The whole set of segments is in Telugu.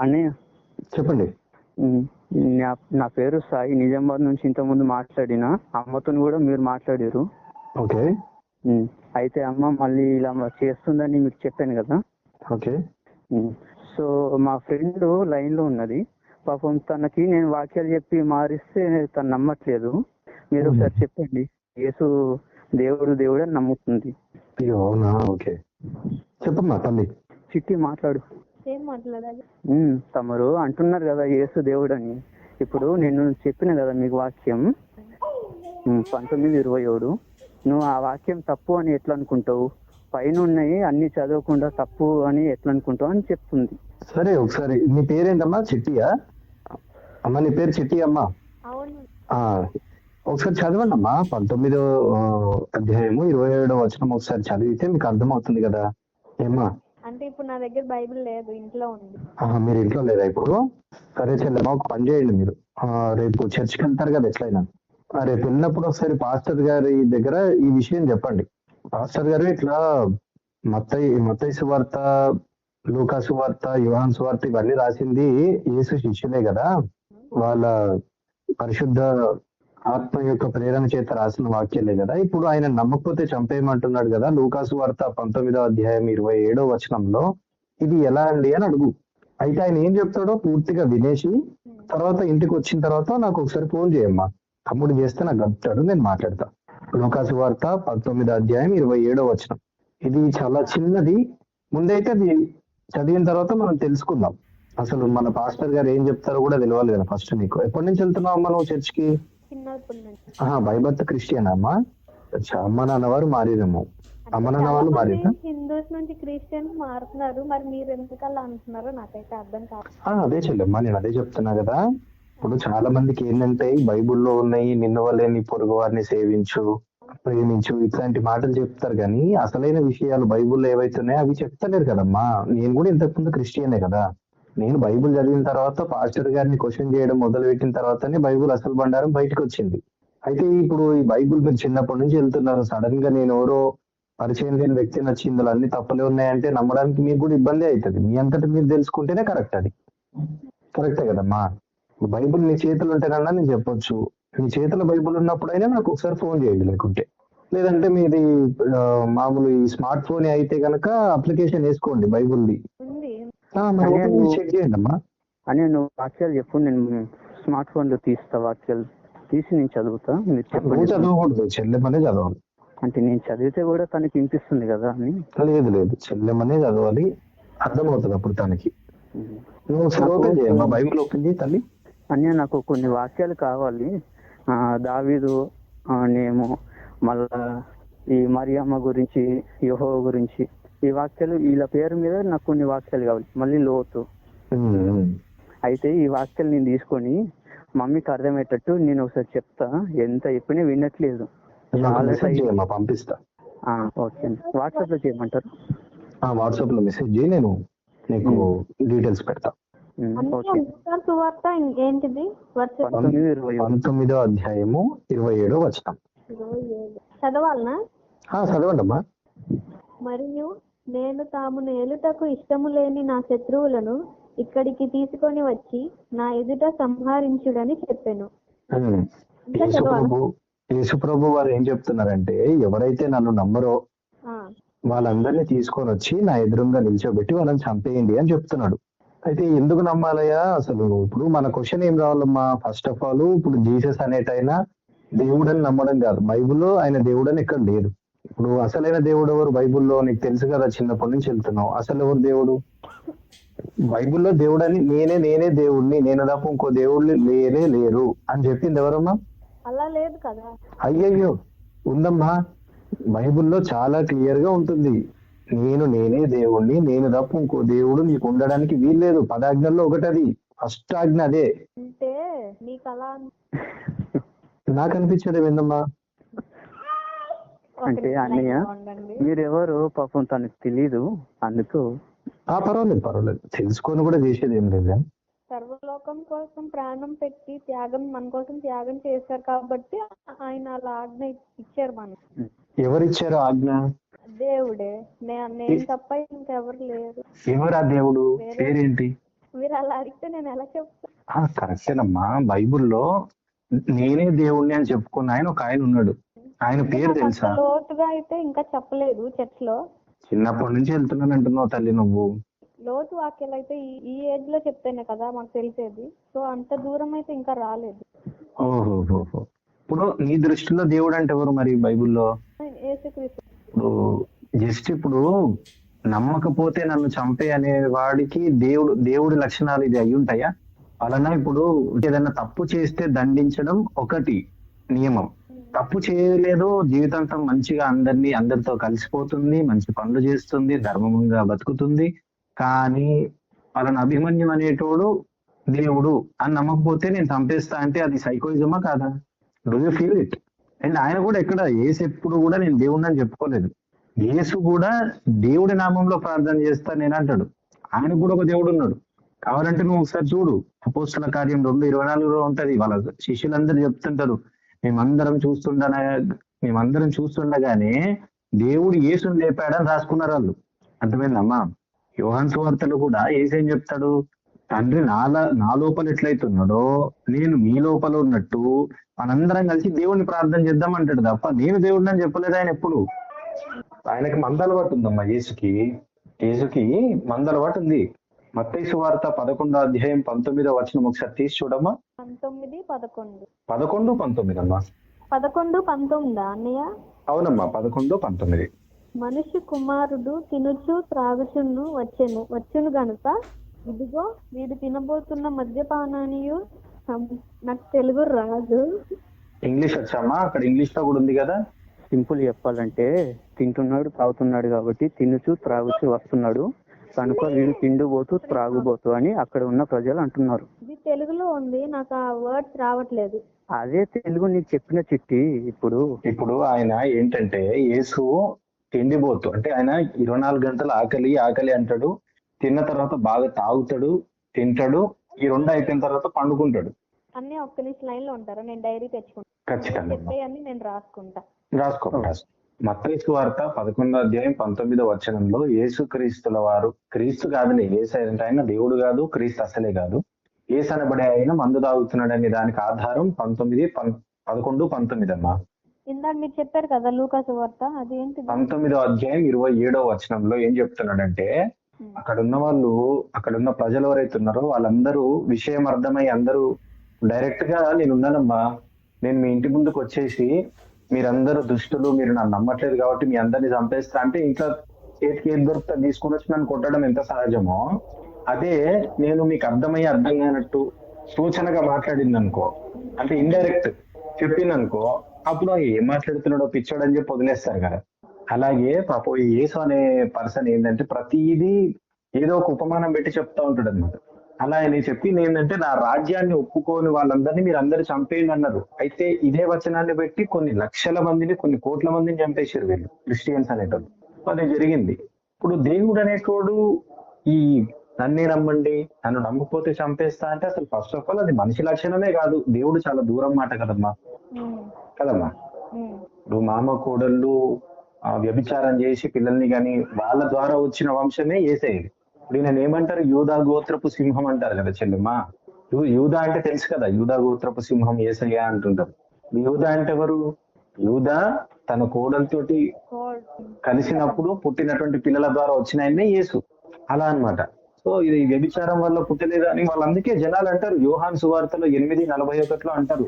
అన్నయ్య? చెప్పండి. నా పేరు సాయి. నిజామాబాద్ నుంచి ఇంతకుముందు మాట్లాడిన అమ్మతో కూడా మీరు మాట్లాడారు. ఓకే. అయితే అమ్మ మళ్ళీ ఇలా చేస్తుందని మీకు చెప్పాను కదా. ఓకే. సో మా ఫ్రెండ్ లైన్లో ఉన్నది. పాపం తనకి నేను వాక్యాలు చెప్పి మారిస్తే తను నమ్మట్లేదు. మీరు ఒకసారి చెప్పండి. యేసు దేవుడు దేవుడు అని నమ్ముతుంది. అయ్యో అవునా? ఓకే. చెప్పమ్మా తల్లి. చిట్టి మాట్లాడు. ఏం మాట్లాడాలి. ఉమ్, తమరు అంటున్నారు కదా యేసు దేవుడు అని ఇప్పుడు నేను చెప్పిన కదా మీకు వాక్యం. పంతొమ్మిది ఇరవై ఏడు. నువ్వు ఆ వాక్యం తప్పు అని ఎట్లా అనుకుంటావు? పైన ఉన్నాయి అన్ని చదవకుండా తప్పు అని ఎట్లా అనుకుంటావు అని చెప్తుంది. సరే ఒకసారి నీ పేరేంటమ్మా? చిట్టియా? అమ్మా నీ పేరు చిట్టి అమ్మా అవును. ఆ, ఒకసారి చదవండి అమ్మా పంతొమ్మిదో అధ్యాయము ఇరవై ఏడో వచనం ఒకసారి చదివితే మీకు అర్థమవుతుంది కదా. ఏమ్మా? అంటే ఇప్పుడు నా దగ్గర బైబిల్ లేదు ఇంట్లో ఉంది. మీరు ఇంట్లో లేదా ఇప్పుడు? సరే చెల్లెమ్మా ఒక పని చేయండి మీరు. రేపు చర్చికి వెళ్తారు కదా ఎట్లయినా. రేపు వెళ్ళినప్పుడు ఒకసారి పాస్టర్ గారి దగ్గర ఈ విషయం చెప్పండి. పాస్టర్ గారు ఇట్లా మత్తయి మత్తయి సువార్త లూకా సువార్త యుహాన్ సువార్త ఇవన్నీ రాసింది యేసు శిష్యులే కదా. వాళ్ళ పరిశుద్ధ ఆత్మ యొక్క ప్రేరణ చేత రాసిన వాక్యాలే కదా. ఇప్పుడు ఆయన నమ్మకపోతే చంపేయమంటున్నాడు కదా. లూకాసు వార్త పంతొమ్మిదో అధ్యాయం ఇరవై ఏడో వచనంలో ఇది ఎలా అండి అని అడుగు. అయితే ఆయన ఏం చెప్తాడో పూర్తిగా వినేసి తర్వాత ఇంటికి వచ్చిన తర్వాత నాకు ఒకసారి ఫోన్ చేయమ్మా. తమ్ముడు చేస్తే నాకు చెప్తాడు నేను మాట్లాడతా. లోకాసు వార్త పంతొమ్మిదో అధ్యాయం ఇరవై ఏడో వచనం. ఇది చాలా చిన్నది. ముందైతే అది చదివిన తర్వాత మనం తెలుసుకుందాం. అసలు మన పాస్టర్ గారు ఏం చెప్తారో కూడా తెలియాలి కదా ఫస్ట్ నీకు. ఎప్పటి నుంచి వెళ్తున్నావు మనం చర్చ్కి? బైబర్త్ క్రిస్టియన్ అమ్మా? అమ్మ నాన్న వారు మారేదేమో. అమ్మ నాన్న వాళ్ళు మారేదా? హిందూస్ నుంచి క్రిస్టియన్స్ మారుతున్నారు. మరి మీరు ఎందుకలా అంటున్నారో నాకైతే అర్థం కాదు. ఆ, అదే చెల్లెమ్మా నేను అదే చెప్తున్నా కదా. ఇప్పుడు చాలా మందికి ఏంటంటే బైబిల్లో ఉన్నాయి నిన్ను వల్లే నీ పొరుగు వారిని సేవించు ప్రేమించు ఇట్లాంటి మాటలు చెప్తారు కానీ అసలైన విషయాలు బైబిల్లో ఏవైతే ఉన్నాయో అవి చెప్తలేరు కదమ్మా. నేను కూడా ఇంతకుముందు క్రిస్టియనే కదా. నేను బైబిల్ చదివిన తర్వాత పాస్టర్ గారిని క్వశ్చన్ చేయడం మొదలు పెట్టిన తర్వాతనే బైబుల్ అసలు బండారం బయటకు వచ్చింది. అయితే ఇప్పుడు ఈ బైబిల్ మీరు చిన్నప్పటి నుంచి వెళ్తున్నారు. సడన్గా నేను ఎవరో పరిచయం లేని వ్యక్తి నచ్చి ఇందులో అన్ని తప్పులే ఉన్నాయంటే నమ్మడానికి మీకు కూడా ఇబ్బంది అవుతుంది. మీ అంతటి మీరు తెలుసుకుంటేనే కరెక్ట్ అది. కరెక్టే కదమ్మా. బైబిల్ నీ చేతులు ఉంటేనన్నా నేను చెప్పొచ్చు. మీ చేతుల బైబిల్ ఉన్నప్పుడైనా నాకు ఒకసారి ఫోన్ చేయండి లేకుంటే. లేదంటే మీది మామూలు ఈ స్మార్ట్ ఫోన్ అయితే కనుక అప్లికేషన్ వేసుకోండి బైబుల్ది. చెక్ చేయండి అమ్మా అని నువ్వు వాక్యాలు చెప్పు నేను స్మార్ట్ ఫోన్లో తీస్తా వాక్యాలు తీసి నేను చదువుతా మీరు చెప్పండి. చదవకూడదు చెల్లెమనే చదవాలి. అంటే నేను చదివితే కూడా తనకి వినిపిస్తుంది కదా అని. లేదు లేదు చెల్లెమనే చదవాలి అర్థమవుతుంది అప్పుడు తనకి. నువ్వు ఒకసారి ఓపెన్ చేయమ్మా బైబిల్ ఓపెన్ చేయి తల్లి. అన్య నాకు కొన్ని వాక్యాలు కావాలి. ఆ దావీదు నేమో మళ్ళా ఈ మరియమ్మ గురించి యోహో గురించి. ఈ వాక్యాలు వీళ్ళ పేరు మీద నాకు కొన్ని వాక్యాలు కావాలి. మళ్ళీ లోతు. అయితే ఈ వాక్యాలు నేను తీసుకొని మమ్మీకి అర్థమయ్యేటట్టు నేను ఒకసారి చెప్తా. ఎంత చెప్పినా వినట్లేదు. పంపిస్తా. ఆ, ఓకే అండి. వాట్సాప్లో చేయమంటారు? ఆ వాట్సాప్లో మెసేజ్ చేయి నేను నీకు డీటెయిల్స్ పెడతా. పంతొమ్మిది అధ్యాయము ఇరవై ఏడో ఏడు. చదవాలనా? ఆ, చదవండి అమ్మా మరియు నేను తాము నేలుటకు ఇష్టము లేని నా శత్రువులను ఇక్కడికి తీసుకొని వచ్చి నా ఎదుట సంహరించుడని చెప్పాను. ఉమ్. ఇంకా యేసు చదవాలా ప్రభు యేసు ప్రభు వారు ఏం చెప్తున్నారంటే ఎవరైతే నన్ను నమ్మరో వాళ్ళందరినీ తీసుకొని వచ్చి నా ఎదురుగా నిల్చోబెట్టి వాళ్ళని చంపేయండి అని చెప్తున్నాడు. అయితే ఎందుకు నమ్మాలయ్యా? అసలు ఇప్పుడు మన క్వశ్చన్ ఏం రావాలమ్మా? ఫస్ట్ ఆఫ్ ఆల్ ఇప్పుడు జీసస్ అనేటైనా దేవుడని నమ్మడం కాదు. బైబిల్లో ఆయన దేవుడని ఎక్కడ లేదు ఇప్పుడు అసలైన దేవుడు ఎవరు? బైబిల్లో నీకు తెలుసు కదా చిన్నప్పటి నుంచి వెళ్తున్నావు. అసలు ఎవరు దేవుడు? బైబిల్లో దేవుడని నేనే నేనే దేవుడిని నేను తప్ప ఇంకో దేవుళ్ళు లేనే లేరు. అని చెప్పింది ఎవరమ్మా? అలా లేదు కదా. అయ్యయ్యో ఉందమ్మా. బైబిల్లో చాలా క్లియర్గా ఉంటుంది. నేను నేనే దేవుణ్ణి నేను తప్ప ఇంకో దేవుడు నీకు ఉండడానికి వీల్లేదు. పదాజ్ఞల్లో ఒకటి అది ఫస్ట్ ఆజ్ఞ అదే. అంటే నీకు అలా అన్- నాకు అనిపించడం ఏందమ్మా? అంటే అన్నయ్య మీరెవరు? పాపం తనకు తెలీదు అందుకు. ఆ పర్వాలేదు పర్వాలేదు. తెలుసుకొని కూడా చేసేది ఏం లేదు. సర్వలోకం కోసం ప్రాణం పెట్టి త్యాగం మన కోసం త్యాగం చేశారు కాబట్టి ఆయన అలా ఆజ్ఞ ఇచ్చారు మనకి. ఎవరిచ్చారు ఆజ్ఞ? దేవుడే. నే- నేను తప్ప ఇంకెవరు లేరు. ఎవరా దేవుడు? పేరేంటి? మీరు అలా అడిగితే నేను ఎలా చెప్తాను ఆ కరెక్టేనమ్మా. బైబిల్లో నేనే దేవుణ్ణి అని చెప్పుకున్న ఆయన ఒక ఆయన ఉన్నాడు. ఆయన పేరు తెలుసా? లోతుగా అయితే ఇంకా చెప్పలేదు చర్చ్లో చిన్నప్పటి నుంచి వెళ్తున్నాను అంటున్నావు తల్లి నువ్వు. లోతు వాక్యాలు అయితే ఈ- ఏజ్లో చెప్తేనే కదా మాకు తెలిసేది. సో అంత దూరం అయితే ఇంకా రాలేదు. ఓహో ఇప్పుడు నీ దృష్టిలో దేవుడు అంటే ఎవరు మరి బైబిల్లో? ఇప్పుడు జస్ట్ ఇప్పుడు నమ్మకపోతే నన్ను చంపే అనే వాడికి దేవుడు దేవుడి లక్షణాలు ఇది అయి ఉంటాయా? అలానే ఇప్పుడు ఏదైనా తప్పు చేస్తే దండించడం ఒకటి నియమం. తప్పు చేయలేదు. జీవితాంతం మంచిగా అందరినీ అందరితో కలిసిపోతుంది మంచి పనులు చేస్తుంది ధర్మంగా బతుకుతుంది. కానీ వాళ్ళని అభిమన్యం అనేటోడు దేవుడు అని నమ్మకపోతే నేను చంపేస్తా అంటే అది సైకోయిజమా కాదా? Do you feel it and ఆయన కూడా ఎక్కడ ఏసు ఎప్పుడు కూడా నేను దేవుడిని అని చెప్పుకోలేదు. యేసు కూడా దేవుడి నామంలో ప్రార్థన చేస్తా నేను అంటాడు. ఆయన కూడా ఒక దేవుడు ఉన్నాడు. కావాలంటే నువ్వు ఒకసారి చూడు. అపోస్తుల కార్యం రెండు ఇరవై నాలుగులో ఉంటది. వాళ్ళ శిష్యులందరూ చెప్తుంటారు. మేమందరం చూస్తుండగా మేమందరం చూస్తుండగానే దేవుడు యేసుని లేపాడని రాసుకున్నారు వాళ్ళు. అర్థమైందమ్మా? యోహన్ సువార్తలు కూడా ఏసేం చెప్తాడు? తండ్రి నాలా నా లోపల ఎట్లయితున్నాడో నేను మీ లోపల ఉన్నట్టు మనందరం కలిసి దేవుడిని ప్రార్థన చేద్దాం అంటాడు తప్ప నేను దేవుడిని అని చెప్పలేదు ఆయన ఎప్పుడు. ఆయనకి మంద అలవాటు ఉందమ్మా యేసుకి. యేసుకి మంద అలవాటు ఉంది మత్తయి వార్త పదకొండో అధ్యాయం పంతొమ్మిదో వచనం ఒకసారి తీసి చూడమ్మా. పంతొమ్మిది పదకొండు. పదకొండు పంతొమ్మిది అమ్మా. పదకొండు పంతొమ్మిదా అన్నయ్య? అవునమ్మా పదకొండు పంతొమ్మిది. మనిషి కుమారుడు తినుచు త్రాగుచును వచ్చెను. వచ్చును గనుక ఇదిగో వీడు తినబోతున్న మద్యపానానియు నాకు తెలుగు రాదు. ఇంగ్లీష్ వచ్చామా? అక్కడ ఇంగ్లీష్లో కూడా ఉంది కదా. సింపుల్ చెప్పాలంటే తింటున్నాడు తాగుతున్నాడు కాబట్టి తినుచు త్రాగుచు వస్తున్నాడు. కనుక వీడు తిండిపోతూ త్రాగుబోతు అని అక్కడ ఉన్న ప్రజలు అంటున్నారు. ఇది తెలుగులో ఉంది నాకు ఆ వర్డ్స్ రావట్లేదు. అదే తెలుగు నీకు చెప్పిన చిట్టి ఇప్పుడు. ఇప్పుడు ఆయన ఏంటంటే యేసు తిండిపోతు అంటే ఆయన ఇరవై నాలుగు గంటల ఆకలి ఆకలి అంటాడు తిన్న తర్వాత బాగా తాగుతాడు తింటాడు ఈ రెండు అయిపోయిన తర్వాత పండుకుంటాడు. అన్నీ ఒక్క నిమిషం లైన్లో ఉంటారా నేను డైరీ తెచ్చుకుంటా. ఖచ్చితంగా. చెప్పేయన్నీ నేను రాసుకుంటా. రాసుకో రాసుకో. మత్తయి వార్త పదకొండో అధ్యాయం పంతొమ్మిదో వచనంలో యేసు క్రీస్తుల వారు క్రీస్తు కాదులే అంటే ఆయన దేవుడు కాదు క్రీస్తు అసలే కాదు. యేసు అనబడే ఆయన మందు తాగుతున్నాడనే దానికి ఆధారం పంతొమ్మిది పదకొండు పంతొమ్మిది అమ్మా. ఇందాక మీరు చెప్పారు కదా లూకాసు వార్త అదేంటిది? పంతొమ్మిదో అధ్యాయం ఇరవై ఏడో వచనంలో ఏం చెప్తున్నాడంటే అక్కడ ఉన్న వాళ్ళు అక్కడ ఉన్న ప్రజలు ఎవరైతే ఉన్నారో వాళ్ళందరూ విషయం అర్థమై అందరూ డైరెక్ట్గా నేను ఉన్నానమ్మా నేను మీ ఇంటి ముందుకు వచ్చేసి మీరందరూ దుష్టులు మీరు నన్ను నమ్మట్లేదు కాబట్టి మీ అందరిని చంపేస్తా అంటే ఇంకా చేతికి ఏది దొరుకుతా తీసుకుని వచ్చి నన్ను కొట్టడం ఎంత సహజమో అదే నేను మీకు అర్థమయ్యే అర్థం కానట్టు సూచనగా మాట్లాడింది అనుకో అంటే ఇండైరెక్ట్ చెప్పింది అనుకో అప్పుడు ఏం మాట్లాడుతున్నాడో పిచ్చాడు అని చెప్పి వదిలేస్తారు కదా. అలాగే పాపం ఏసు యేసు అనే పర్సన్ ఏంటంటే ప్రతిదీ ఏదో ఒక ఉపమానం పెట్టి చెప్తా ఉంటాడు అనమాట అలా ఆయన చెప్పింది ఏంటంటే నా రాజ్యాన్ని ఒప్పుకోని వాళ్ళందరినీ మీరు అందరు చంపేయండి అన్నారు. అయితే ఇదే వచనాన్ని పెట్టి కొన్ని లక్షల మందిని కొన్ని కోట్ల మందిని చంపేశారు వీళ్ళు క్రిస్టియన్స్ అనేటోళ్ళు. అది జరిగింది. ఇప్పుడు దేవుడు అనేటోడు ఈ నన్నే నమ్మండి నన్ను నమ్మకపోతే చంపేస్తా అంటే అసలు ఫస్ట్ ఆఫ్ ఆల్ అది మనిషి లక్షణమే కాదు. దేవుడు చాలా దూరం మాట కదమ్మా. కదమ్మా. ఇప్పుడు మామ కోడళ్ళు వ్యభిచారం చేసి పిల్లల్ని కానీ వాళ్ళ ద్వారా వచ్చిన వంశమే ఏసేది ఇప్పుడు ఈయన ఏమంటారు? యూదా గోత్రపు సింహం అంటారు కదా చెల్లెమ్మ. యూదా అంటే తెలుసు కదా యూదా గోత్రపు సింహం ఏసయ్య అంటుంటారు. యూదా అంటే ఎవరు? యూదా తన కోడలతోటి కోడ్ కలిసినప్పుడు పుట్టినటువంటి పిల్లల ద్వారా వచ్చిన ఆయన్నే యేసు. అలా అన్నమాట. సో ఇది వ్యభిచారం వల్ల పుట్టలేదు అని వాళ్ళు అందుకే జనాలు అంటారు. యోహాన్ సువార్తలో ఎనిమిది నలభై ఒకటిలో అంటారు.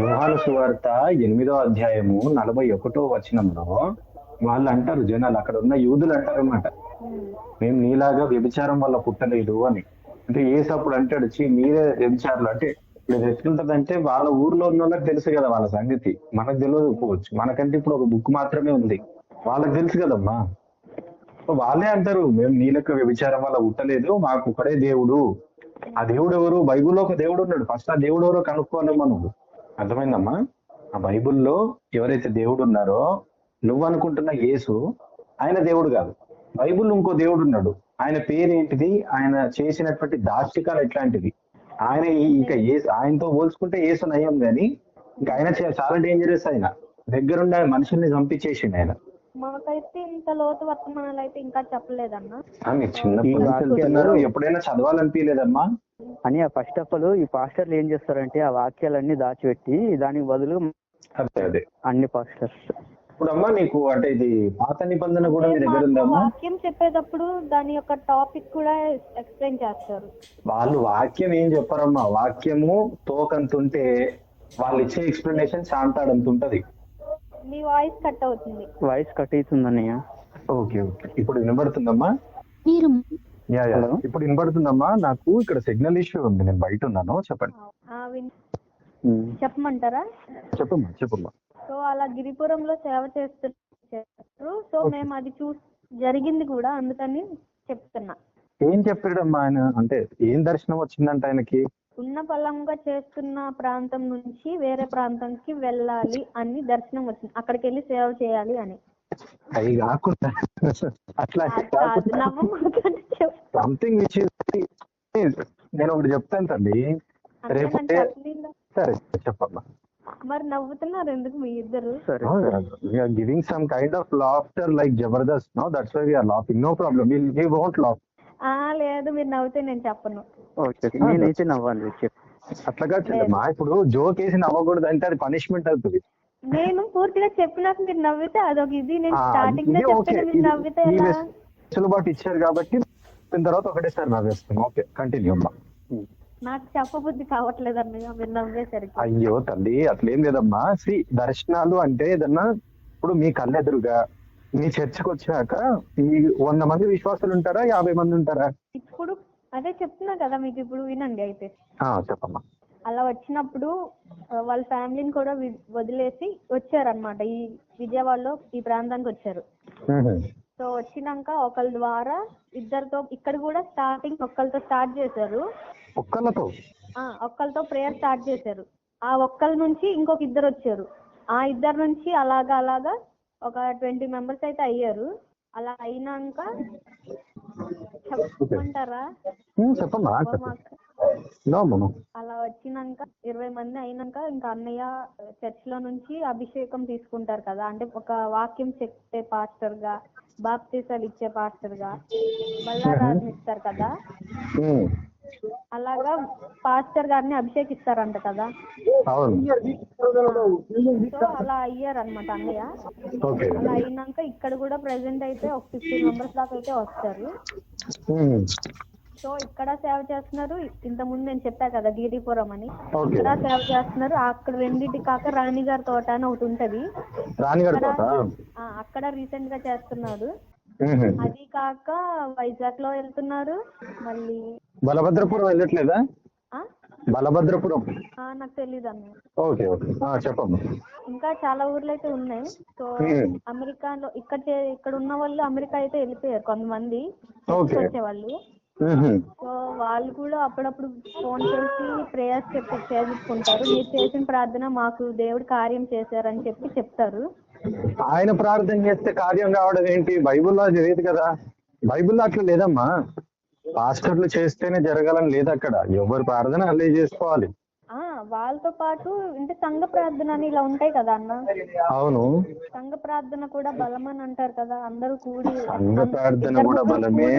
యోహాను సువార్త ఎనిమిదో అధ్యాయము నలభై ఒకటో వచనంలో వాళ్ళు అంటారు జనాలు అక్కడ ఉన్న యూదులు అంటారు అనమాట మేము నీలాగా వ్యభిచారం వల్ల పుట్టలేదు అని. అంటే ఏసు అప్పుడు అంటాడు చీ మీరే వ్యభిచారులు. అంటే ఇప్పుడు ఎట్లుంటదంటే వాళ్ళ ఊర్లో ఉన్న వాళ్ళకి తెలుసు కదా వాళ్ళ సంగతి. మనకు తెలియకపోవచ్చు మనకంటే ఇప్పుడు ఒక బుక్ మాత్రమే ఉంది. వాళ్ళకి తెలుసు కదమ్మా. వాళ్ళే అంటారు మేము నీలక వ్యభిచారం వల్ల పుట్టలేదు మాకు ఒకడే దేవుడు. ఆ దేవుడు ఎవరు? బైబిల్లో ఒక దేవుడు ఉన్నాడు. ఫస్ట్ ఆ దేవుడు ఎవరో కనుక్కోవాలి మనం. అర్థమైందమ్మా? ఆ బైబిల్లో ఎవరైతే దేవుడు ఉన్నారో నువ్వు అనుకుంటున్న యేసు ఆయన దేవుడు కాదు. బైబిల్ ఇంకో దేవుడు ఉన్నాడు. ఆయన పేరేంటిది? ఆయన చేసినటువంటి దాష్టికాలు ఎట్లాంటివి? ఆయన ఇంకా ఏ ఆయనతో పోల్చుకుంటే యేసు నయం గాని ఇంకా ఆయన చాలా డేంజరస్ ఆయన. దగ్గరుండి ఆయన మనుషుల్ని చంపించేసిండు ఆయన. మాకైతే ఇంత లోతు వర్తమానాలు అయితే ఇంకా చెప్పలేదన్న. ఎప్పుడైనా చదవాలనిపించలేదమ్మా అని ఆ ఫస్ట్ ఆఫ్ ఆల్ ఈ పాస్టర్లు ఏం చేస్తారంటే ఆ వాక్యాలన్నీ దాచిపెట్టి దానికి బదులు అదే అదే. అన్ని పాస్టర్స్. ఇప్పుడు అమ్మా నీకు అంటే ఇది పాత నిబంధన కూడా మీ దగ్గర ఉందమ్మా వాక్యం చెప్పేటప్పుడు దాని యొక్క టాపిక్ కూడా ఎక్స్ప్లెయిన్ చేస్తారు. వాళ్ళు వాక్యం ఏం చెప్పారమ్మా? వాక్యము తోకంతుంటే వాళ్ళు ఇచ్చే ఎక్స్ప్లెనేషన్ శాంతాడంత ఉంటది మీ వాయిస్ కట్ అవుతుంది. వాయిస్ కట్ అవుతుంది అన్నయ్య. Okay okay. ఇప్పుడు వినబడుతుందమ్మా? మీరు యా యా? ఇప్పుడు వినబడుతుందమ్మా? నాకు ఇక్కడ సిగ్నల్ ఇష్యూ ఉంది. నేను బయట ఉన్నాను. చెప్పండి. ఆ, విన్- ఉమ్. చెప్పమంటారా? చెప్పమ్మా చెప్పమ్మా. సో అలా గిరిపురంలో సేవ చేస్తున్నారు. సో మేము అది చూ జరిగింది కూడా అందుకని చెప్తున్నా. ఏం చెప్పాడమ్మా ఆయన? అంటే ఏం దర్శనం వచ్చిందంట ఆయనకి? ఉన్న పలంగా చేస్తున్న ప్రాంతం నుంచి వేరే ప్రాంతంకి వెళ్ళాలి అని దర్శనం వచ్చింది. అక్కడికి వెళ్ళి సేవ చేయాలి అని. అవి కాకుండా అట్లా అది సంథింగ్ విచ్ నేను ఒకటి చెప్తాను అంటే రేపు. సరే చెప్పమ్మా. మరి నవ్వుతున్నారు ఎందుకు మీ ఇద్దరు? Giving some kind of laughter like Jabardasth no that's why we are laughing no problem we won't laugh ఆ లేదు మీరు నవ్వుతే నేను చెప్పను. ఓకే. నేనైతే నవ్వాలి చెప్పు. అట్లాగా చెల్లమ్మా ఇప్పుడు జోక్ వేసి నవ్వకూడదు అంటే అది పనిష్మెంట్ అవుతుంది. నేను పూర్తిగా చెప్పినాక మీరు నవ్వితే అదొక ఇది. నేను స్టార్టింగ్లో చెప్పిన మీరు నవ్వితే వెసులుబాటు ఇచ్చారు కాబట్టి తర్వాత ఒకటేసారి నవ్వేస్తాం ఓకే కంటిన్యూ అమ్మా. ఉమ్. నాకు చెప్పబుద్ధి కావట్లేదు అన్నయ్య మీరు నవ్వేసరికి. అయ్యో తల్లి అట్లేం లేదమ్మా. శ్రీ దర్శనాలు అంటే ఏదన్నా ఇప్పుడు మీ కళ్ళెదురుగా మీ చర్చకు వచ్చాక ఈ వంద మంది విశ్వాసులు ఉంటారా యాభై మంది ఉంటారా ఇప్పుడు అదే చెప్తున్నా కదా మీకు ఇప్పుడు వినండి అయితే. ఆ, చెప్పమ్మా. అలా వచ్చినప్పుడు ఆ, వాళ్ళ ఫ్యామిలీని కూడా వి- వదిలేసి వచ్చారనమాట ఈ విజయవాడలో ఈ ప్రాంతానికి వచ్చారు. సో వచ్చినాక ఒకళ్ళ ద్వారా ఇద్దరితో ఇక్కడ కూడా స్టార్టింగ్ ఒక్కరితో స్టార్ట్ చేశారు. ఒక్కళ్ళతో? ఆ ఒక్కరితో ప్రేయర్ స్టార్ట్ చేశారు. ఆ ఒక్కరి నుంచి ఇంకొక ఇద్దరు వచ్చారు. ఆ ఇద్దరు నుంచి అలాగా అలాగా ఒక ట్వంటీ మెంబర్స్ అయితే అయ్యారు. అలా అయినాక చెప్పమంటారా. అలా వచ్చినాక ఇరవై మంది అయినాక ఇంకా అన్నయ్య చర్చ్లో నుంచి అభిషేకం తీసుకుంటారు కదా. అంటే ఒక వాక్యం చెప్పే పాస్టర్గా బాప్తీసాలు ఇచ్చే పాస్టర్గా బల్లారాజు ఇస్తారు కదా అలాగా పాస్టర్ గారిని అభిషేకిస్తారంట కదా? సో అలా అయ్యారు అనమాట అన్నయ్య అలా అయినాక ఇక్కడ కూడా ప్రెసెంట్ అయితే ఒక ఫిఫ్టీ మెంబర్స్ దాకా అయితే వస్తారు. సో ఇక్కడ సేవ చేస్తున్నారు. ఇంత ముందు నేను చెప్పా కదా గిరిపురం అని. ఇక్కడ సేవ చేస్తున్నారు. అక్కడ రెండింటి కాక రాణిగారి తోట అని ఒకటి ఉంటది. రాణిగారి అక్కడ తోట? ఆ, అక్కడ రీసెంట్గా చేస్తున్నారు. అది కాక వైజాగ్లో వెళ్తున్నారు. మళ్ళీ బలభద్రపురం వెళ్ళట్లేదా? బలభద్రపురం. నాకు తెలీదు అన్న ఓకే ఓకే. చెప్పమ్మా. ఇంకా చాలా ఊర్లు అయితే ఉన్నాయి. సో. అమెరికాలో ఇక్కడ ఇక్కడ ఉన్న వాళ్ళు అమెరికా అయితే వెళ్ళిపోయారు కొంతమంది. వచ్చేవాళ్ళు. సో వాళ్ళు కూడా అప్పుడప్పుడు ఫోన్ చేసి ప్రేయర్స్ చెప్పి చేయించుకుంటారు. మీరు చేసిన ప్రార్థన మాకు దేవుడు కార్యం చేశారని చెప్పి చెప్తారు. ఆయన ప్రార్థన చేస్తే కార్యం కావడం ఏంటి? బైబిల్లో లేదు కదా. బైబిల్లో అట్లా లేదమ్మా. పాస్టర్లు చేస్తేనే జరగాలని లేదు అక్కడ. ఎవరి ప్రార్థన అల్లే చేసుకోవాలి. వాళ్ళతో పాటు అంటే సంఘ ప్రార్థన అని ఇలా ఉంటాయి కదా అన్న? అవును. సంఘ ప్రార్థన కూడా బలం అని అంటారు కదా అందరూ కూడి సంఘ ప్రార్థన కూడా బలమే.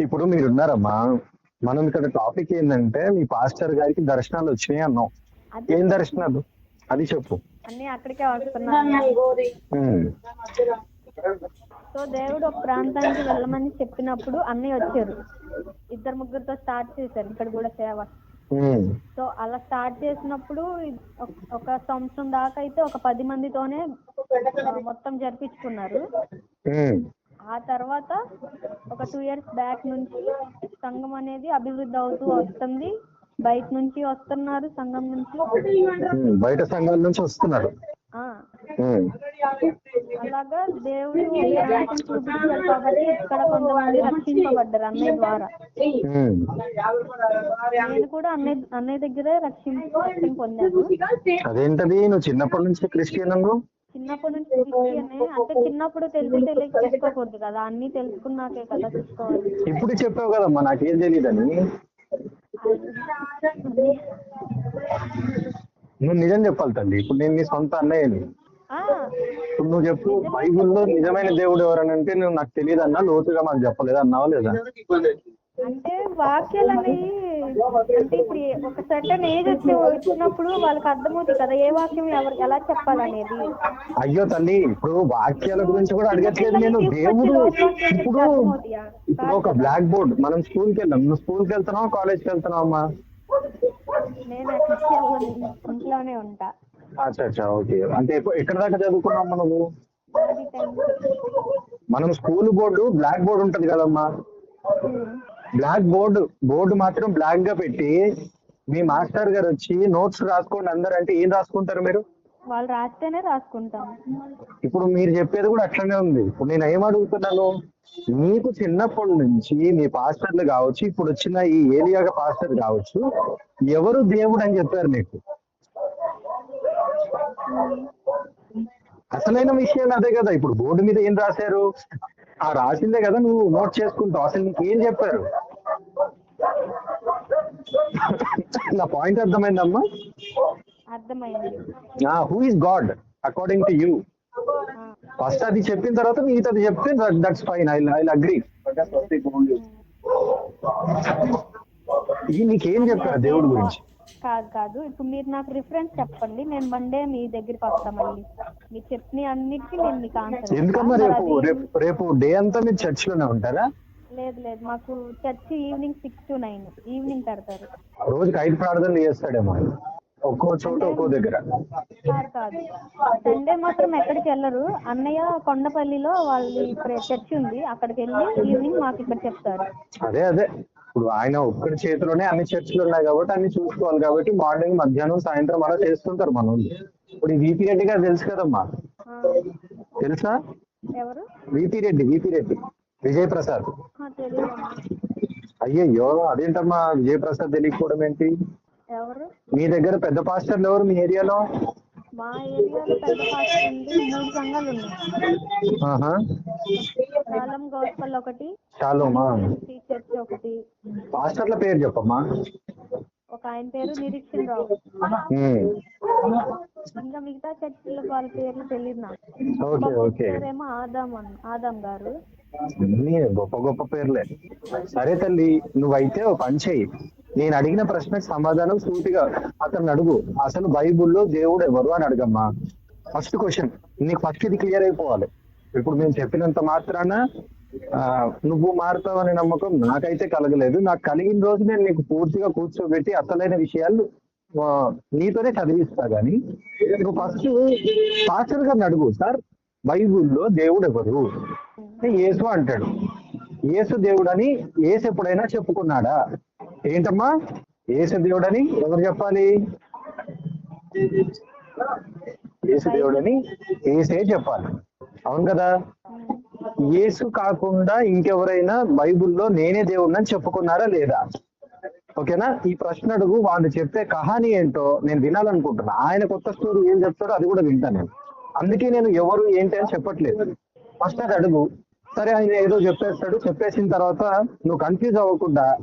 ఇప్పుడు మీరున్నారమ్మా. మనం ఇక్కడ టాపిక్ ఏంటంటే మీ పాస్టర్ గారికి దర్శనాలు వచ్చినాయి అన్నాం. ఏం దర్శనాలు? అది చెప్పు. అన్ని అక్కడికే వస్తున్నాను ఉమ్. సో దేవుడు ఒక ప్రాంతానికి వెళ్ళమని చెప్పినప్పుడు అన్నీ వచ్చారు. ఇద్దరు ముగ్గురుతో స్టార్ట్ చేశారు. ఇక్కడ కూడా సేవ. సో అలా స్టార్ట్ చేసినప్పుడు ఒక- సంవత్సరం దాకా అయితే ఒక పది మందితోనే మొత్తం జరిపించుకున్నారు ఉమ్. ఆ తర్వాత ఒక టూ ఇయర్స్ బ్యాక్ నుంచి సంఘం అనేది అభివృద్ధి అవుతూ వస్తుంది బయట నుంచి వస్తున్నారు సంఘం నుంచి ఉమ్. బయట సంఘాల నుంచి వస్తున్నారు. అలాగా దేవుడు చూపించారు కాబట్టి ఇక్కడ కొంతమంది రక్షింపబడ్డారు అన్నయ్య ద్వారా. నేను కూడా అన్నయ్య అన్నయ్య దగ్గరే రక్షణ పొందాను. అదేంటది? నువ్వు చిన్నప్పటి నుంచి క్రిస్టియన్ చిన్నప్పటి నుంచి క్రిస్టియనే. అంటే చిన్నప్పుడు తెలిసి తెలియక తెలుసుకోకూడదు కదా. అన్ని తెలుసుకున్నాకే కదా చూసుకోవాలి. ఇప్పుడు చెప్పావు కదమ్మా నాకేం తెలియదని నువ్వు నిజం చెప్పాలి తల్లి ఇప్పుడు నేను నీ సొంత అన్నయ్యని. ఇప్పుడు నువ్వు చెప్పు బైబిల్లో నిజమైన దేవుడు ఎవరనంటే నువ్వు నాకు తెలియదు అన్నా లోతుగా మాకు చెప్పలేదు అన్నావా లేదా? అంటే వాక్యాలని అంటే ఇప్పుడు ఒక సర్టన్ ఏజ్ వచ్చి వచ్చినప్పుడు వాళ్ళకి అర్థమవుతుంది కదా ఏ వాక్యం ఎవరు ఎలా చెప్పాలనేది. అయ్యో తల్లి ఇప్పుడు వాక్యాల గురించి కూడా అడగట్లేదు నేను. దేవుడు ఇప్పుడు ఇప్పుడు ఒక బ్లాక్ బోర్డ్ మనం స్కూల్కి వెళ్ళాం నువ్వు స్కూల్కి వెళ్తున్నావు కాలేజ్కి వెళ్తున్నావు అమ్మా? నేను. ఇంట్లోనే ఉంటా. అచ్చా అచ్చా ఓకే. అంటే ఎక్కడ దాకా అది టెన్త్. మనం స్కూల్ బోర్డు బ్లాక్ బోర్డు ఉంటది కదమ్మా. బ్లాక్ బోర్డు బోర్డు మాత్రం బ్లాక్గా పెట్టి మీ మాస్టర్ గారు వచ్చి నోట్స్ రాసుకోండి అందరు అంటే ఏం రాసుకుంటారు మీరు? వాళ్ళు రాస్తేనే రాసుకుంటాం ఇప్పుడు మీరు చెప్పేది కూడా అట్లనే ఉంది. ఇప్పుడు నేను ఏం అడుగుతున్నాను? మీకు చిన్నప్పటి నుంచి మీ పాస్టర్లు కావచ్చు ఇప్పుడు వచ్చిన ఈ ఏరియా పాస్టర్ కావచ్చు ఎవరు దేవుడు అని చెప్పారు మీకు? అసలైన విషయం అదే కదా. ఇప్పుడు బోర్డు మీద ఏం రాశారు? ఆ రాసిందే కదా నువ్వు నోట్ చేసుకుంటావు. అసలు నీకు ఏం చెప్పారు? నా పాయింట్ అర్థమైందమ్మా. అర్థమైంది. Who is God according to you first అది చెప్పిన తర్వాత మిగతాది చెప్తే that's fine I I agree ఇది నీకేం చెప్పారు దేవుడి గురించి? కాదు కాదు. ఇప్పుడు మీరు నాకు రిఫరెన్స్ చెప్పండి. నేను మండే మీ దగ్గరికి వస్తా మళ్ళీ మీరు చెప్పిన అన్నిటికీ నేను మీకు ఆన్సర్ ఎందుకమ్మా రేపు రేపు రేపు డే అంతా మీరు చర్చ్లోనే ఉంటారా? లేదు లేదు. మాకు church evening six to nine evening పెడతారు. రోజుకి ఐదు ప్రార్థనలు చేస్తాడేమో. ఒక్కో చోట ఒక్కో దగ్గర. కాదు. సండే మాత్రం ఎక్కడికి వెళ్ళరు. అన్నయ్య కొండపల్లిలో వాళ్ళ చర్చి ఉంది. అక్కడికి వెళ్ళి ఈవినింగ్ మాకు ఇక్కడ చెప్తారు. అదే అదే. ఇప్పుడు ఆయన ఒక్కడి చేతిలోనే అన్ని చర్చిలు ఉన్నాయి కాబట్టి అన్ని చూసుకోవాలి కాబట్టి మార్నింగ్ మధ్యాహ్నం సాయంత్రం అలా చేస్తుంటారు మన ఇప్పుడు ఈ వీపీ రెడ్డి గారు తెలుసు కదమ్మా? తెలుసా? ఎవరు? VP Reddy VP Reddy. Vijay Prasad అయ్యయ్యో అదేంటమ్మా విజయ్ ప్రసాద్ తెలియకపోవడం ఏంటి? ఎవరు? మీ దగ్గర పెద్ద పాస్టర్లు ఎవరు మీ ఏరియాలో? మా ఏరియాలో పెద్ద పాస్టర్ ఉంది మూడు సంఘాలు ఉన్నాయి. ఆహా. కాలం గోస్పల్ ఒకటి చర్చ్ ఒకటి. పాస్టర్ల పేరు చెప్పమ్మా. ఒక ఆయన పేరు నిరీక్షణ రావు. ఉమ్. ఇంకా మిగతా చర్చిల వాళ్ళ పేర్లు తెలియదు నాకు. Okay okay. పేరేమో ఆదాం ఆదాం గారు. గొప్ప గొప్ప పేర్లే. సరే తల్లి నువ్వైతే ఒక పని చేయి నేను అడిగిన ప్రశ్నకు సమాధానం సూటిగా అతను అడుగు. అసలు బైబిల్లో దేవుడు ఎవరు అని అడగమ్మా. ఫస్ట్ క్వశ్చన్ నీకు ఫస్ట్ ఇది క్లియర్ అయిపోవాలి. ఇప్పుడు మేము చెప్పినంత మాత్రాన నువ్వు మారుతావనే నమ్మకం నాకైతే కలగలేదు. నాకు కలిగిన రోజు నేను నీకు పూర్తిగా కూర్చోబెట్టి అసలైన విషయాలు నీతోనే చదివిస్తా గాని నువ్వు ఫస్ట్ పాస్టర్ గారిని అడుగు. సార్ బైబుల్లో దేవుడు ఎవరు? యేసు అంటాడు. యేసు దేవుడని ఏసు ఎప్పుడైనా చెప్పుకున్నాడా? ఏంటమ్మా? ఏసు దేవుడని ఎవరు చెప్పాలి? యేసు దేవుడని ఏసే చెప్పాలి. అవును కదా? యేసు కాకుండా ఇంకెవరైనా బైబిల్లో నేనే దేవుడిని చెప్పుకున్నారా లేదా? ఓకేనా? ఈ ప్రశ్న అడుగు. వాళ్ళు చెప్పే కహాని ఏంటో నేను వినాలనుకుంటున్నా. ఆయన కొత్త స్టోరీ ఏం చెప్తాడో అది కూడా వింటాను నేను. అందుకే నేను ఎవరు ఏంటి అని చెప్పట్లేదు. ఫస్ట్ అది అడుగు. సరే ఆయన ఏదో చెప్పేస్తాడు. చెప్పేసిన తర్వాత నువ్వు కన్ఫ్యూజ్ అవ్వకుండా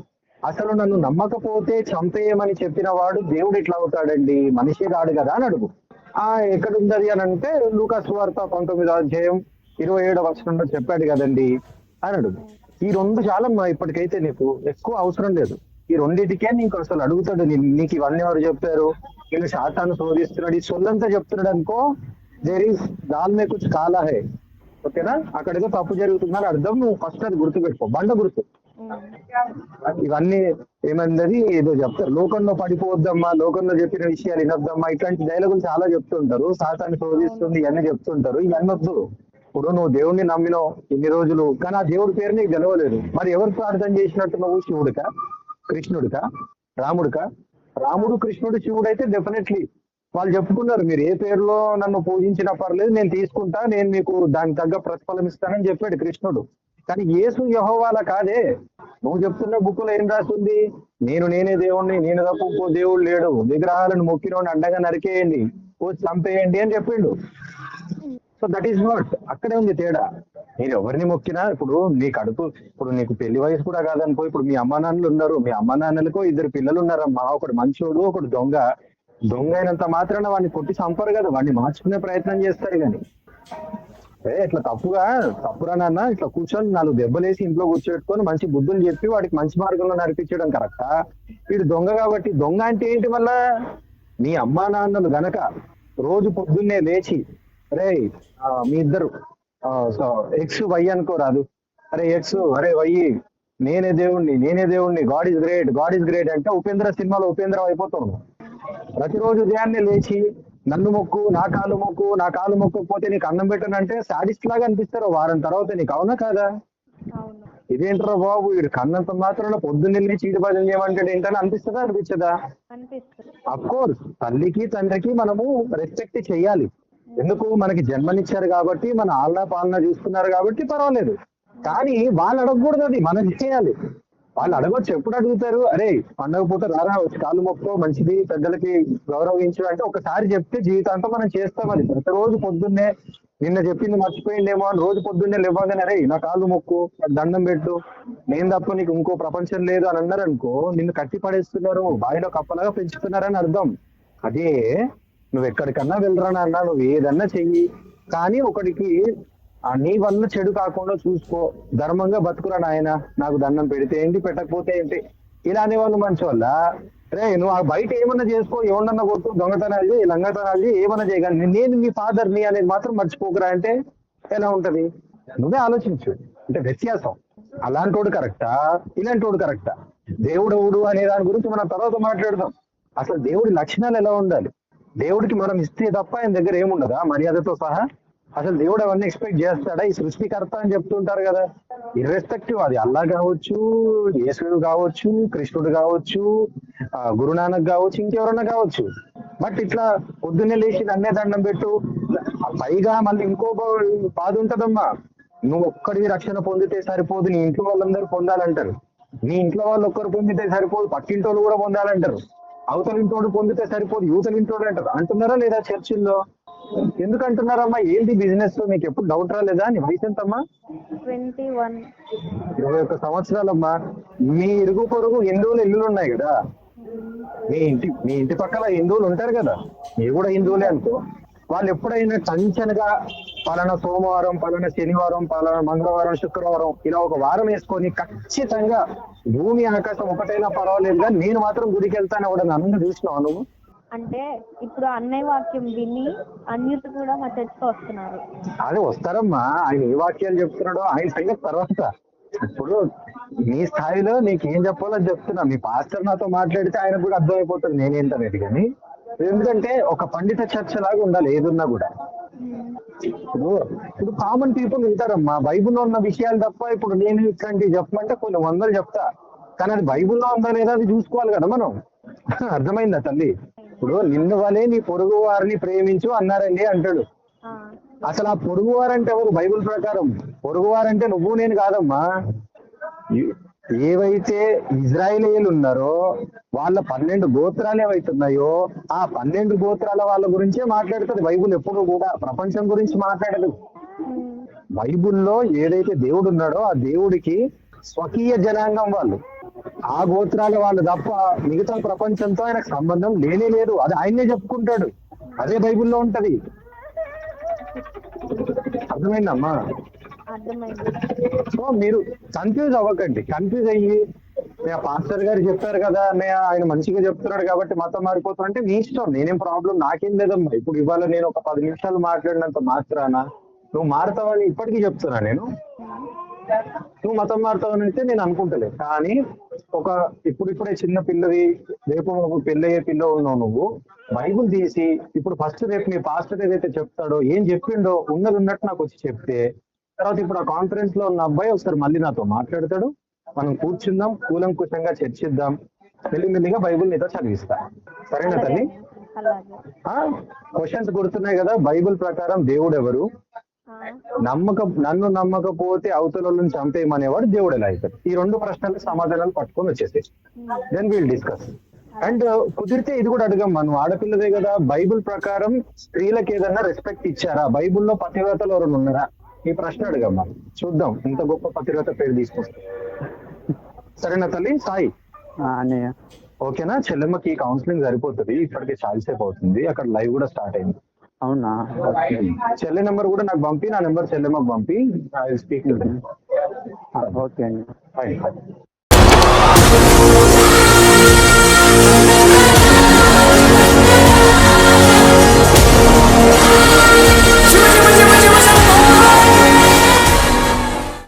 అసలు నన్ను నమ్మకపోతే చంపేయమని చెప్పిన వాడు దేవుడు ఇట్లా అవుతాడండి? మనిషి కాడు కదా అని అడుగు. ఆ ఎక్కడుందది అని అంటే లూకాస్ వార్త పంతొమ్మిదో అధ్యాయం ఇరవై ఏడవ వచనంలో చెప్పాడు కదండి అని అడుగు. ఈ రెండు చాలమ్మా ఇప్పటికైతే నీకు ఎక్కువ అవసరం లేదు. ఈ రెండింటికే నీకు అసలు అడుగుతాడు. నీకు ఇవన్నీ ఎవరు చెప్పారు? నేను శాతాన్ని శోధిస్తున్నాడు. ఈ సొల్లంతా చెప్తున్నాడు అనుకో దేర్ ఈస్ దాల్ మే కుచ్ కాలా హే. ఓకేనా? అక్కడేదో తప్పు జరుగుతుందని అర్థం. నువ్వు ఫస్ట్ అది గుర్తు పెట్టుకో బండ గుర్తు. ఇవన్నీ ఏమైంది ఏదో చెప్తారు. లోకంలో పడిపోవద్దమ్మా. లోకంలో చెప్పిన విషయాలు వినొద్దమ్మా. ఇట్లాంటి డైలాగులు చాలా చెప్తుంటారు. శాతాన్ని శోధిస్తుంది ఇవన్నీ చెప్తుంటారు. ఇవన్నీ వద్దు. ఇప్పుడు నువ్వు దేవుణ్ణి నమ్మినావు ఇన్ని రోజులు. కానీ ఆ దేవుడి పేరు నీకు తెలవలేదు. మరి ఎవరు ప్రార్థన చేసినట్టు నువ్వు? శివుడుక? కృష్ణుడిక? రాముడికా? రాముడు కృష్ణుడు శివుడు అయితే డెఫినెట్లీ వాళ్ళు చెప్పుకున్నారు మీరు ఏ పేరులో నన్ను పూజించినా పర్లేదు నేను తీసుకుంటా నేను మీకు దానికి తగ్గ ప్రతిఫలం ఇస్తానని చెప్పాడు కృష్ణుడు. కానీ యేసు యహోవాల కాదే? నువ్వు చెప్తున్న బుక్కులో ఏం రాస్తుంది? నేను నేనే దేవుణ్ణి నేను తప్ప ఇంకో దేవుడు లేడు. విగ్రహాలను మొక్కినోడిని అండగా నరికేయండి ఓ చంపేయండి అని చెప్పిండు. సో దట్ ఈస్ నాట్ అక్కడే ఉంది తేడా. నేను ఎవరిని మొక్కినా ఇప్పుడు నీకు కడుపు ఇప్పుడు నీకు పెళ్ళి వయసు కూడా కాదనుకో ఇప్పుడు మీ అమ్మా నాన్నలు ఉన్నారు. మీ అమ్మానాన్నలకు ఇద్దరు పిల్లలు ఉన్నారమ్మా. ఒకడు మంచోడు ఒకడు దొంగ. దొంగ అయినంత మాత్రాన వాడిని కొట్టి చంపరు కదా వాడిని మార్చుకునే ప్రయత్నం చేస్తారు కానీ ఏ ఇట్లా తప్పుగా తప్పురా నాన్న ఇట్లా కూర్చొని నాలుగు దెబ్బలేసి ఇంట్లో కూర్చోబెట్టుకొని మంచి బుద్ధులు చెప్పి వాడికి మంచి మార్గంలో నడిపించడం కరెక్టా? వీడు దొంగ కాబట్టి దొంగ అంటే ఏంటి మళ్ళా? మీ అమ్మా నాన్నలు గనక రోజు పొద్దున్నే లేచి అరే మీ ఇద్దరు ఎక్స్ వై అనుకోరాదు అరే ఎక్స్ అరే వై నేనే దేవుణ్ణి నేనే దేవుణ్ణి God is great God is great అంటే ఉపేంద్ర సినిమాలో ఉపేంద్ర అయిపోతాను ప్రతిరోజు ఉదయాన్నే లేచి నన్ను మొక్కు నా కాలు మొక్కు నా కాలు మొక్కకపోతే నీకు అన్నం పెట్టనంటే సాడిస్ట్ లాగా అనిపిస్తారు. వారం తర్వాత నీకు అవునా కాదా? ఇదేంట్రా బాబు? వీడు కన్నంత మాత్రం పొద్దున్నే లేచి ఈడు భజన చేయమంటాడు ఏంటని అనిపిస్తుందా? అనిపించదా? అఫ్ కోర్స్ తల్లికి తండ్రికి మనము రెస్పెక్ట్ చేయాలి. ఎందుకు? మనకి జన్మనిచ్చారు కాబట్టి మన ఆలనా పాలన చూస్తున్నారు కాబట్టి పర్వాలేదు. కానీ వాళ్ళు అడగకూడదు అది. మనం చేయాలి. వాళ్ళు అడగొచ్చు ఎప్పుడు అడుగుతారు? అరే పండగ పూట రారా కాలు కాళ్ళు మొక్కో మంచిది పెద్దలకి గౌరవించు అంటే ఒకసారి చెప్తే జీవితాంతం మనం చేస్తాం అది. ప్రతిరోజు పొద్దున్నే నిన్న చెప్పింది మర్చిపోయిందేమో అని రోజు పొద్దున్నే లేవగానే అరే నా కాళ్ళు మొక్కు దండం పెట్టు నేను తప్ప నీకు ఇంకో ప్రపంచం లేదు అని అన్నారు అనుకో నిన్ను కట్టి పడేస్తున్నారు బావిలో కప్పలాగా పెంచుతున్నారని అర్థం. అదే నువ్వు ఎక్కడికన్నా వెళ్ళరా నాన్న నువ్వు ఏదన్నా చెయ్యి. కానీ ఒకడికి నీ వల్ల చెడు కాకుండా చూసుకో. ధర్మంగా బతుకురా నాయన నాకు దండం పెడితే ఏంటి పెట్టకపోతే ఏంటి? ఇలా అనేవాళ్ళు మంచి వల్ల రే నువ్వు ఆ బయట ఏమన్నా చేసుకో ఎవరన్నా కొట్టు దొంగతనాలు చేయి లంగతనాలు చేయి ఏమన్నా చేయగలను నేను మీ ఫాదర్ని అనేది మాత్రం మర్చిపోకురా అంటే ఎలా ఉంటది? నువ్వే ఆలోచించు. అంటే వ్యత్యాసం. అలాంటోడు కరెక్టా? ఇలాంటోడు కరెక్టా? దేవుడు ఎవడు అనే దాని గురించి మనం తర్వాత మాట్లాడదాం. అసలు దేవుడి లక్షణాలు ఎలా ఉండాలి? దేవుడికి మనం ఇస్తే తప్ప ఆయన దగ్గర ఏముండదా? మర్యాదతో సహా అసలు దేవుడు అవన్నీ ఎక్స్పెక్ట్ చేస్తాడా? ఈ సృష్టికర్త అని చెప్తుంటారు కదా. ఇర్రెస్పెక్టివ్ అది అల్లా కావచ్చు యేసుడు కావచ్చు కృష్ణుడు కావచ్చు గురునానక్ కావచ్చు ఇంకెవరన్నా కావచ్చు. బట్ ఇట్లా పొద్దున్నే లేచి నన్నే దండం పెట్టు. పైగా మళ్ళీ ఇంకో బాధ ఉంటదమ్మా. నువ్వు ఒక్కడివి రక్షణ పొందితే సరిపోదు నీ ఇంట్లో వాళ్ళందరూ పొందాలంటారు. నీ ఇంట్లో వాళ్ళు ఒక్కరు పొందితే సరిపోదు పక్కింటి వాళ్ళు కూడా పొందాలంటారు. అవతలింటోడు పొందితే సరిపోదు యువతల అంటారు. అంటున్నారా లేదా చర్చిల్లో? ఎందుకు అంటున్నారమ్మా ఏంటి బిజినెస్ మీకు ఎప్పుడు డౌట్ రాలేదా నీ వయసు ఎంతమ్మా? Twenty one. ఇరవై ఒక్క సంవత్సరాలమ్మా. మీ ఇరుగు పొరుగు హిందువులు ఇల్లులు ఉన్నాయి కదా? మీ ఇంటి మీ ఇంటి పక్కల హిందువులు ఉంటారు కదా? మీరు కూడా హిందువులే అనుకో. వాళ్ళు ఎప్పుడైనా టెన్షన్గా పలానా సోమవారం పలానా శనివారం పలానా మంగళవారం శుక్రవారం ఇలా ఒక వారం వేసుకొని ఖచ్చితంగా భూమి ఆకాశం ఒకటైనా పర్వాలేదు కానీ నేను మాత్రం గుడికి వెళ్తాను కూడా నన్ను చూసినావు నువ్వు? అంటే ఇప్పుడు అన్నయ్య వాక్యం విని అన్యులు కూడా మా చర్చికి వస్తున్నారు. అదే వస్తారమ్మా. ఆయన ఏ వాక్యాలు చెప్తున్నాడో ఆయన సంగతి తర్వాత. ఇప్పుడు మీ స్థాయిలో నీకు ఏం చెప్పాలో చెప్తున్నా. మీ పాస్టర్ నాతో మాట్లాడితే ఆయన కూడా అర్థమైపోతుంది నేనేంటనేది కానీ ఎందుకంటే ఒక పండిత చర్చ లాగా ఉండాలి ఏదున్నా కూడా. ఇప్పుడు ఇప్పుడు కామన్ పీపుల్ వింటారమ్మా బైబిల్లో ఉన్న విషయాలు తప్ప ఇప్పుడు నేను ఇట్లాంటివి చెప్పమంటే కొన్ని వందలు చెప్తా. కానీ అది బైబిల్లో ఉందా లేదా అది చూసుకోవాలి కదా మనం. అర్థమైందా తల్లి? ఇప్పుడు నిన్ను వలే నీ పొరుగు వారిని ప్రేమించు అన్నారండి అంటాడు. అసలు ఆ పొరుగువారంటే ఎవరు? బైబిల్ ప్రకారం. పొరుగువారంటే నువ్వు నేను కాదమ్మా. ఏవైతే ఇజ్రాయేలీలు ఉన్నారో వాళ్ళ పన్నెండు గోత్రాలు ఏవైతున్నాయో ఆ పన్నెండు గోత్రాల వాళ్ళ గురించే మాట్లాడుతుంది బైబిల్ ఎప్పుడు కూడా. ప్రపంచం గురించి మాట్లాడదు. బైబిల్లో ఏదైతే దేవుడు ఉన్నాడో ఆ దేవుడికి స్వకీయ జనాంగం వాళ్ళు. ఆ గోత్రాల వాళ్ళు తప్ప మిగతా ప్రపంచంతో ఆయనకు సంబంధం లేనే లేదు. అది ఆయనే చెప్పుకుంటాడు. అదే బైబిల్లో ఉంటది. అర్థమైందమ్మా? అర్థమైంది. సో మీరు కన్ఫ్యూజ్ అవ్వకండి. కన్ఫ్యూజ్ అయ్యి "నే పాస్టర్ గారు చెప్పారు కదా నే ఆయన మంచిగా చెప్తున్నాడు కాబట్టి మతం మారిపోతున్నా అంటే మీ ఇష్టం. నేనేం ప్రాబ్లం నాకేం లేదమ్మా. ఇప్పుడు ఇవాళ నేను ఒక పది నిమిషాలు మాట్లాడినంత మాత్రాన నువ్వు మారుతావని ఇప్పటికీ చెప్తున్నా నేను. నువ్వు మతం మారుతావని అయితే నేను అనుకుంటలే. కానీ ఒక ఇప్పుడిప్పుడే చిన్న పిల్లవి రేపు నువ్వు పెళ్ళయ్యే పిల్ల ఉన్నావు నువ్వు బైబుల్ తీసి ఇప్పుడు ఫస్ట్ రేపు మీ పాస్టర్ ఏదైతే చెప్తాడో ఏం చెప్పిండో ఉన్నది ఉన్నట్టు నాకు వచ్చి చెప్తే తర్వాత ఇప్పుడు ఆ కాన్ఫరెన్స్లో ఉన్న అబ్బాయి ఒకసారి మళ్ళీ నాతో మాట్లాడతాడు. మనం కూర్చుందాం కూలంకుశంగా చర్చిద్దాం మెల్లిమెల్లిగా బైబుల్ నీతో చదివిస్తా. సరేనా తల్లి? క్వశ్చన్స్ గుర్తున్నాయి కదా బైబిల్ ప్రకారం దేవుడు ఎవరు నమ్మక నన్ను నమ్మకపోతే అవతల వాళ్ళని చంపేయమనేవాడు దేవుడు ఎలా అవుతాడు? ఈ రెండు ప్రశ్నలకు సమాధానాలు పట్టుకొని వచ్చేసాయి దెన్ విల్ డిస్కస్ అండ్ కుదిరితే ఇది కూడా అడగమ్మా నువ్వు ఆడపిల్లదే కదా. బైబిల్ ప్రకారం స్త్రీలకు ఏదన్నా రెస్పెక్ట్ ఇచ్చారా? బైబిల్లో పతివ్రతలు ఎవరైనా ఉన్నారా? ఈ ప్రశ్న అడగమ్మా చూద్దాం. ఇంత గొప్ప పతివ్రత పేరు తీసుకొస్తా. సరేనా తల్లి? సాయి. ఓకేనా? చెల్లెమ్మకి కౌన్సిలింగ్ సరిపోతుంది. ఇప్పటికి చాలా సేపు అవుతుంది. అక్కడ లైవ్ కూడా స్టార్ట్ అయింది. అవునా? చెల్లి నెంబర్ కూడా నాకు పంపి నా నెంబర్ చెల్లెమ్మకు పంపి. ఐ స్పీక్ ఓకే అండి.